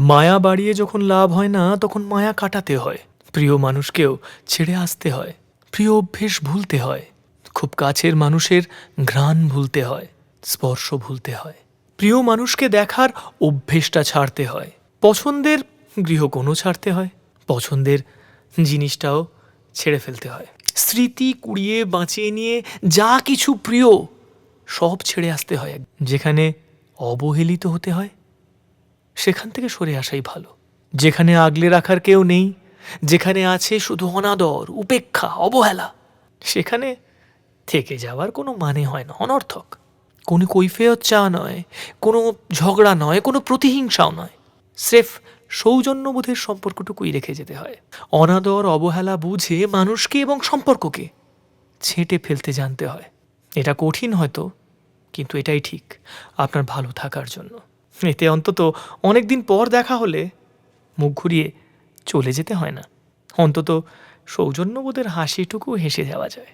মায়া বাড়িয়ে যখন লাভ হয় না, তখন মায়া কাটাতে হয়। প্রিয় মানুষকেও ছেড়ে আসতে হয়। প্রিয় অভ্যেস ভুলতে হয়। খুব কাছের মানুষের ঘ্রাণ ভুলতে হয়। স্পর্শ ভুলতে হয়। প্রিয় মানুষকে দেখার অভ্যেসটা ছাড়তে হয়। পছন্দের গৃহকোণও ছাড়তে হয়। পছন্দের জিনিসটাও ছেড়ে ফেলতে হয়। স্মৃতি কুড়িয়ে বাঁচিয়ে নিয়ে যা কিছু প্রিয়, সব ছেড়ে আসতে হয়। যেখানে অবহেলিত হতে হয় সেখান থেকে সরে আসাই ভালো। যেখানে আগলে রাখার কেউ নেই, যেখানে আছে শুধু অনাদর, উপেক্ষা, অবহেলা, সেখানে থেকে যাওয়ার কোনো মানে হয় না, অনর্থক। কোনো কৈফেয়ত চা নয়, কোনো ঝগড়া নয়, কোনো প্রতিহিংসাও নয়। স্রেফ সৌজন্যবোধের সম্পর্কটুকুই রেখে যেতে হয়। অনাদর, অবহেলা বুঝে মানুষকে এবং সম্পর্ককে ছেঁটে ফেলতে জানতে হয়। এটা কঠিন হয়তো, কিন্তু এটাই ঠিক। আপনার ভালো থাকার জন্য। এতে অন্তত অনেক দিন পর দেখা হলে মুখ ঘুরিয়ে চলে যেতে হয় না। অন্তত সৌজন্যবোধের হাসিটুকু হেসে যাওয়া যায়।